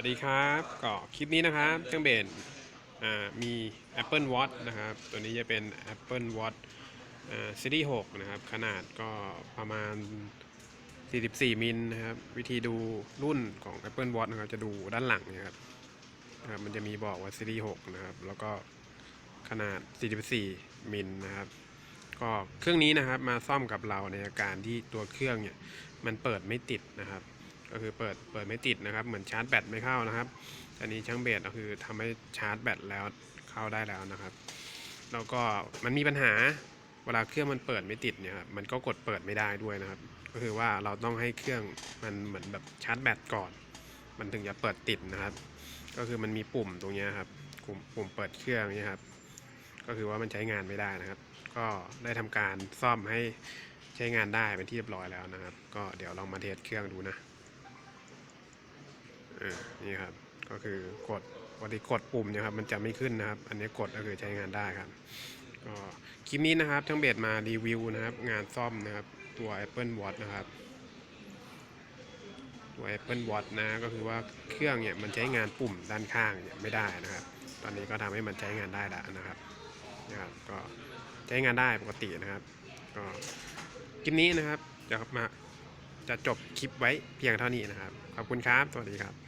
วัสดีครับก็คลิปนี้นะครับเครื่องเบนมี Apple Watch นะครับ ตัวนี้จะเป็น Apple Watch อ่าซีรีส์6นะครับ ขนาดก็ประมาณ 44 มิลนะครับ วิธีดูรุ่นของ Apple Watch นะครับ จะดูด้านหลังนะครับนะครับ มันจะมีบอกว่าซีรีส์6นะครับ แล้วก็ขนาด 44 มิลนะครับ ก็เครื่องนี้นะครับมาซ่อมกับเราในอาการที่ตัวเครื่องเนี่ยมันเปิดไม่ติดนะครับ ก็คือเปิดเปิดไม่ติดนะครับ เหมือนชาร์จแบตไม่เข้านะครับอันนี้ช่างเบสก็คือทำให้ชาร์จแบตแล้วเข้าได้แล้วนะครับ แล้วก็มันมีปัญหาเวลาเครื่องมันเปิดไม่ติดเนี่ยครับมันก็กดเปิดไม่ได้ด้วยนะครับ ก็คือว่าเราต้องให้เครื่องมันเหมือนแบบชาร์จแบตก่อน มันถึงจะเปิดติดนะครับ ก็คือมันมีปุ่มตรงนี้ครับปุ่มปุ่มเปิดเครื่องเนี่ยครับก็คือว่ามันใช้งานไม่ได้นะครับ ก็ได้ทำการซ่อมให้ใช้งานได้เป็นที่เรียบร้อยแล้วนะครับ ก็เดี๋ยวลองมาเทสเครื่องดูนะ อ่านี่ครับก็คือกดปกติกดปุ่มนะครับมันจะไม่ขึ้นนะครับ อันนี้กดก็คือใช้งานได้ครับก็คลิปนี้นะครับทั้งเบสมารีวิวนะครับ งานซ่อมนะครับตัว Apple Watch นะครับตัว Apple Watch นะก็คือว่าเครื่องเนี่ยมันใช้งานปุ่มด้านข้างเนี่ยไม่ได้นะครับ ตอนนี้ก็ทำให้มันใช้งานได้แล้วนะครับนะครับก็ใช้งานได้ปกตินะครับ ก็คลิปนี้นะครับจะมาจะจบคลิปไว้เพียงเท่านี้นะครับ ขอบคุณครับ สวัสดีครับ